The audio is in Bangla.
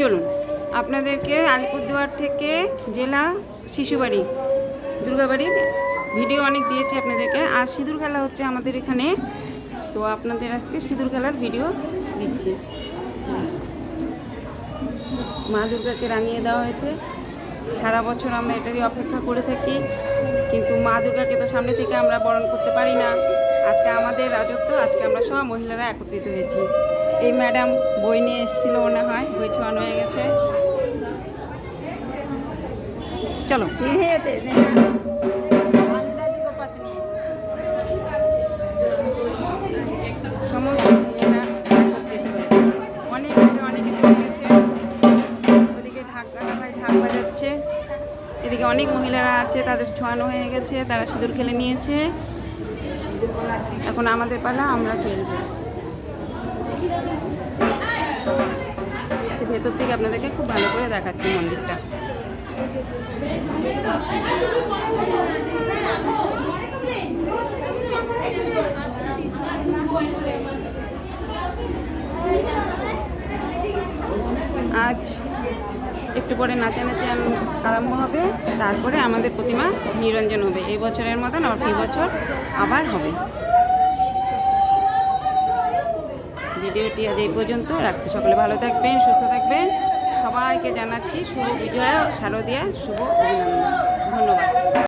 চলুন, আপনাদেরকে আলিপুরদুয়ার থেকে জেলা শিশুবাড়ি, দুর্গাবাড়ির ভিডিও অনেক দিয়েছি আপনাদেরকে। আজ সিঁদুর খেলা হচ্ছে আমাদের এখানে। তো আপনাদের আজকে সিঁদুর খেলার ভিডিও দিচ্ছি। মা দুর্গাকে রাঙিয়ে দেওয়া হয়েছে। সারা বছর আমরা এটারই অপেক্ষা করে থাকি। কিন্তু মা দুর্গাকে তো সামনে থেকে আমরা বরণ করতে পারি না। আজকে আমাদের রাজত্ব, আজকে আমরা সব মহিলারা একত্রিত হয়েছি। এই ম্যাডাম বই নিয়ে এসেছিল মনে হয়, বই ছোয়ানো হয়ে গেছে চলো। অনেক অনেকে ঢাক বাজাচ্ছে। এদিকে অনেক মহিলারা আছে, তাদের ছোঁয়ানো হয়ে গেছে, তারা সিঁদুর খেলে নিয়েছে। এখন আমাদের পালা, আমরা খেলব ভেতর থেকে আপনাদেরকে খুব ভালো করে দেখাচ্ছি মন্দিরটা। আজ একটু পরে নাচানাচি আরম্ভ হবে। তারপরে আমাদের প্রতিমা নিরঞ্জন হবে। এই বছরের মতন আবার ফি বছর আবার হবে। ভিডিওটি আজ এই পর্যন্ত। রাখছি। সকলে ভালো থাকবেন, সুস্থ থাকবেন। জানাচ্ছি। শুভ বিজয়া শারদিয়া শুভ অভিনন্দন। ধন্যবাদ।